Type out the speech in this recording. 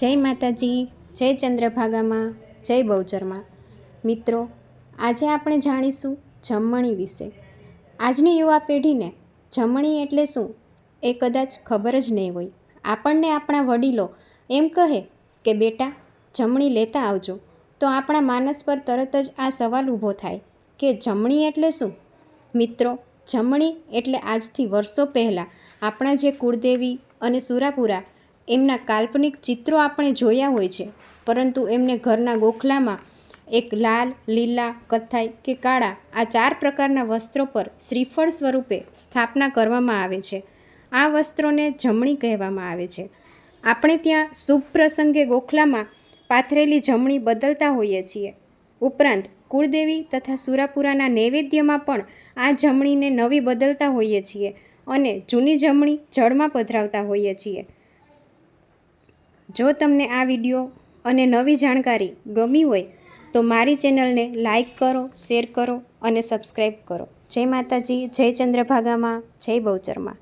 જય માતાજી, જય ચંદ્રભાગામાં, જય બહુચરમાં. મિત્રો, આજે આપણે જાણીશું જમણી વિશે. આજની યુવા પેઢીને જમણી એટલે શું એ કદાચ ખબર જ નહીં હોય. આપણને આપણા વડીલો એમ કહે કે, બેટા, જમણી લેતા આવજો. તો આપણા માનસ પર તરત જ આ સવાલ ઊભો થાય કે, જમણી એટલે શું? મિત્રો, જમણી એટલે આજથી વર્ષો પહેલાં આપણા જે કુળદેવી અને સુરાપુરા એમના કાલ્પનિક ચિત્રો આપણે જોયા હોય છે, પરંતુ એમને ઘરના ગોખલામાં એક લાલ, લીલા, કથ્થાઈ કે કાળા આ ચાર પ્રકારના વસ્ત્રો પર શ્રીફળ સ્વરૂપે સ્થાપના કરવામાં આવે છે. આ વસ્ત્રોને જમણી કહેવામાં આવે છે. આપણે ત્યાં શુભ પ્રસંગે ગોખલામાં પાથરેલી જમણી બદલતા હોઈએ છીએ. ઉપરાંત, કુળદેવી તથા સુરાપુરાના નૈવેદ્યમાં પણ આ જમણીને નવી બદલતા હોઈએ છીએ અને જૂની જમણી જળમાં પધરાવતા હોઈએ છીએ. જો તમને આ વીડિયો અને નવી જાણકારી ગમી હોય, તો મારી ચેનલને લાઈક કરો, શેર કરો અને સબસ્ક્રાઈબ કરો. જય માતાજી, જય ચંદ્રભાગામાં, જય બહુચરમાં.